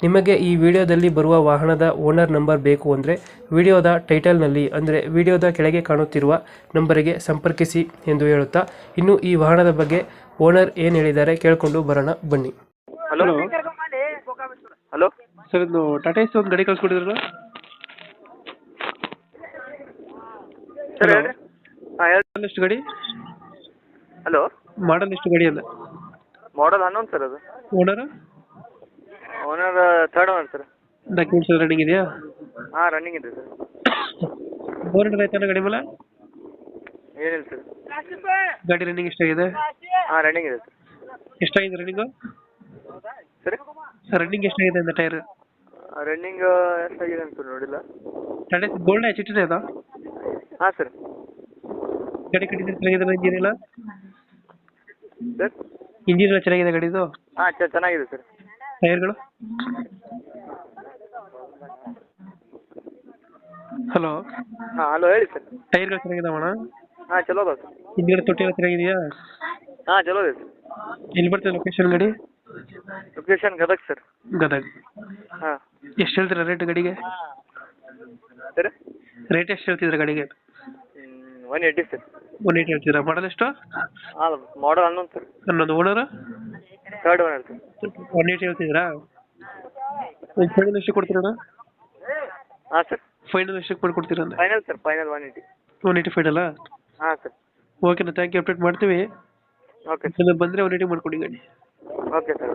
ನಿಮಗೆ ಈ ವಿಡಿಯೋದಲ್ಲಿ ಬರುವ ವಾಹನದ ಓನರ್ ನಂಬರ್ ಬೇಕು ಅಂದರೆ ವಿಡಿಯೋದ ಟೈಟಲ್ನಲ್ಲಿ ಅಂದರೆ ವಿಡಿಯೋದ ಕೆಳಗೆ ಕಾಣುತ್ತಿರುವ ನಂಬರಿಗೆ ಸಂಪರ್ಕಿಸಿ ಎಂದು ಹೇಳುತ್ತಾ ಇನ್ನು ಈ ವಾಹನದ ಬಗ್ಗೆ ಓನರ್ ಏನು ಹೇಳಿದ್ದಾರೆ ಕೇಳಿಕೊಂಡು ಬರೋಣ ಬನ್ನಿ. ಹಲೋ? ಹಲೋ? ಸರ್ ಇದು ಟಾಟಾ ಎಸ್ ಒಂದು ಗಾಡಿ ಕಳ್ಸ್ಕೊಟ್ಟಿದ್ರಲ್ಲ ಸರ್ Hello. ಹೇಳ್ರಿ. ಹಾಂ ಹೇಳಿ ಮಾಡಲ್ ಎಷ್ಟು ಗಾಡಿ? ಹಲೋ? ಮಾಡಲ್ ಎಷ್ಟು ಗಡಿ ಅಲ್ಲ ಮಾಡಲ್ ಹನ್ನೊಂದು ಸರ್ ಅದು. Owner? Owner third owner sir documents running ಇದೆಯಾ? ಹಾಂ ರನ್ನಿಂಗ್ ಇದೆ ಸರ್ ಬೋರ್ ಆಯ್ತಾನ ಗಾಡಿ ಮೇಲೆ? ಏನಿಲ್ಲ ಸರ್ ಗಾಡಿ ರನ್ನಿಂಗ್ ಎಷ್ಟಾಗಿದೆ? ಹಾಂ ರನ್ನಿಂಗ್ ಇದೆ ಸರ್ ಎಷ್ಟಾಗಿದೆ ರನ್ನಿಂಗು ಸರಿ ರನ್ನಿಂಗ್ ಎಷ್ಟಾಗಿದೆ ಅಂತ ಟೈರ್ ರನ್ನಿಂಗ್ ಎಷ್ಟಾಗಿದೆ ಅಂತ ನೋಡಿಲ್ಲ. ಟಾಟಾ ಗೋಲ್ಡ್ ಎಚ್ ಇಟ್ಟಿದೆ ಅದು? ಹಾಂ ಸರ್ ಗಾಡಿ ಕಂಡೀಷನ್ ಚೆನ್ನಾಗಿದೆ ಇಂಜಿನ್ ಎಲ್ಲ? ಸರ್ ಇಂಜಿನ್ ಎಲ್ಲ ಚೆನ್ನಾಗಿದೆ ಗಾಡಿದು ಹಾಂ ಚ ಚೆನ್ನಾಗಿದೆ ಸರ್ ಟೈರ್ಗಳು? ಹಲೋ? ಹಾಂ ಹಲೋ ಹೇಳಿ ಸರ್. ಟೈರ್ಗಳು ಚೆನ್ನಾಗಿದಾವಣ ಹಾ ಚಲೋ ಅದಾವ ಸರ್. ಹಿಂದ್ಗಡೆ ತೊಟ್ಟಿ ಎಲ್ಲ ಚೆನ್ನಾಗಿದೆಯಾ? ಹಾಂ ಚಲೋ ಇದೆ ಸರ್. ಎಲ್ಲಿ ಬರ್ತದೆ ಲೊಕೇಶನ್ ಗಾಡಿ? Location Gadag sir. ಗದಗ. ಹಾ. ಎಷ್ಟು ಹೇಳ್ತೀರಾ ರೇಟ್ ಗಾಡಿಗೆ? ಸರ್? ರೇಟ್ ಎಷ್ಟು ಹೇಳ್ತಿದ್ರ ಗಾಡಿಗೆ? One eighty sir. One eighty ಹೇಳ್ತೀರಾ ಮಾಡಲ್ ಎಷ್ಟು? ಹಾಂ ಮಾಡಲ್ ಹನ್ನೊಂದು ಸರ್. ಹನ್ನೊಂದು. Owner third owner sir one eighty ಹೇಳ್ತಿದ್ದೀರಾ? ಫೈನಲ್ ಎಷ್ಟು ಕೊಡ್ತೀರಣ್ಣ? ಹಾಂ ಸರ್ ಫೈನಲ್ ಎಷ್ಟಕ್ಕೆ ಮಾಡಿ ಕೊಡ್ತೀರಾ final sir final one eighty one eighty ಫೈನಲ್ಲ ಹಾಂ ಸರ್ ಓಕೆನಾ ಥ್ಯಾಂಕ್ ಯು ಅಪ್ಡೇಟ್ ಮಾಡ್ತೀವಿ. ಓಕೆ ಸರ್ ಬಂದರೆ ಒನ್ ಏಯ್ಟಿ ಮಾಡ್ಕೊಡಿ ಗಾಡಿ. Okay sir